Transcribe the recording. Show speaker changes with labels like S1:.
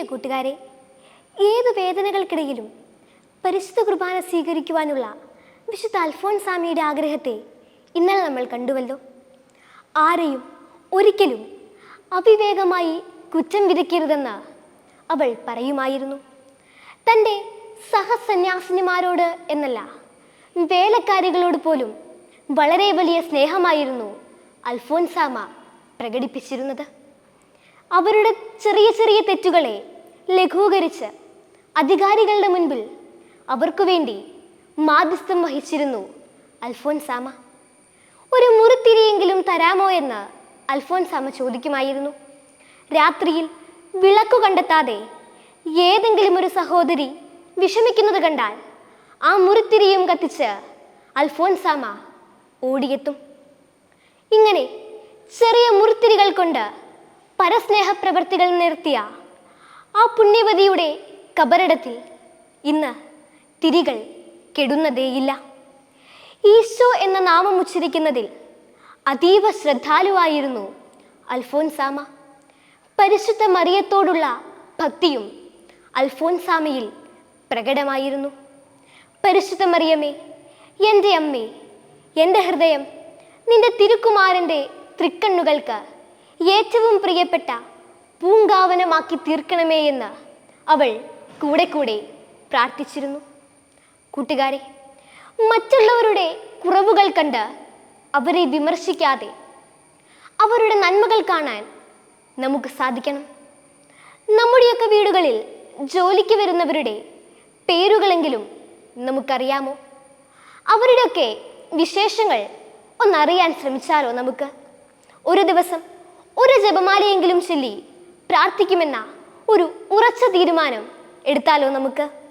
S1: പ്രിയ കൂട്ടുകാരെ? ഏത് വേദനകൾക്കിടയിലും പരിശുദ്ധ കുർബാന സ്വീകരിക്കുവാനുള്ള വിശുദ്ധ അൽഫോൻസാമിയുടെ ആഗ്രഹത്തെ ഇന്നലെ നമ്മൾ കണ്ടുവല്ലോ. ആരെയും ഒരിക്കലും അവിവേകമായി കുറ്റം വിധിക്കരുതെന്ന് അവൾ പറയുമായിരുന്നു. തന്റെ സഹസന്യാസിനിമാരോട് എന്നല്ല വേലക്കാരികളോട് പോലും വളരെ വലിയ സ്നേഹമായിരുന്നു അൽഫോൻസാമ പ്രകടിപ്പിച്ചിരുന്നത്. അവരുടെ ചെറിയ ചെറിയ തെറ്റുകളെ ലഘൂകരിച്ച് അധികാരികളുടെ മുൻപിൽ അവർക്കു വേണ്ടി മാധ്യസ്ഥം വഹിച്ചിരുന്നു അൽഫോൻസാമ. ഒരു മുറിത്തിരിയെങ്കിലും തരാമോ എന്ന് അൽഫോൻസാമ ചോദിക്കുമായിരുന്നു. രാത്രിയിൽ വിളക്കു കണ്ടെത്താതെ ഏതെങ്കിലും ഒരു സഹോദരി വിഷമിക്കുന്നത് കണ്ടാൽ ആ മുറിത്തിരിയും കത്തിച്ച് അൽഫോൻസാമ ഓടിയെത്തും. ഇങ്ങനെ ചെറിയ മുറിത്തിരികൾ കൊണ്ട് പരസ്നേഹ പ്രവർത്തികൾ നിർത്തിയ ആ പുണ്യവതിയുടെ കബറിടത്തിൽ ഇന്ന് തിരികൾ കെടുന്നതേയില്ല. ഈശോ എന്ന നാമം ഉച്ചരിക്കുന്നതിൽ അതീവ ശ്രദ്ധാലുവായിരുന്നു അൽഫോൻസാമ. പരിശുദ്ധ മറിയത്തോടുള്ള ഭക്തിയും അൽഫോൻസാമയിൽ പ്രകടമായിരുന്നു. പരിശുദ്ധ മറിയമേ എന്റെ അമ്മേ എന്റെ ഹൃദയം നിന്റെ തിരുക്കുമാരന്റെ തൃക്കണ്ണുകൾക്ക് ഏറ്റവും പ്രിയപ്പെട്ട പൂങ്കാവനമാക്കി തീർക്കണമേ എന്ന് അവൾ കൂടെ കൂടെ പ്രാർത്ഥിച്ചിരുന്നു. കൂട്ടുകാരെ മറ്റുള്ളവരുടെ കുറവുകൾ കണ്ട് അവരെ വിമർശിക്കാതെ അവരുടെ നന്മകൾ കാണാൻ നമുക്ക് സാധിക്കണം. നമ്മുടെയൊക്കെ വീടുകളിൽ ജോലിക്ക് വരുന്നവരുടെ പേരുകളെങ്കിലും നമുക്കറിയാമോ? അവരുടെയൊക്കെ വിശേഷങ്ങൾ ഒന്നറിയാൻ ശ്രമിച്ചാലോ നമുക്ക്? ഒരു ദിവസം ഒരു ജപമാലയെങ്കിലും ചൊല്ലി പ്രാർത്ഥിക്കുമെന്ന ഒരു ഉറച്ച തീരുമാനം എടുത്താലോ നമുക്ക്?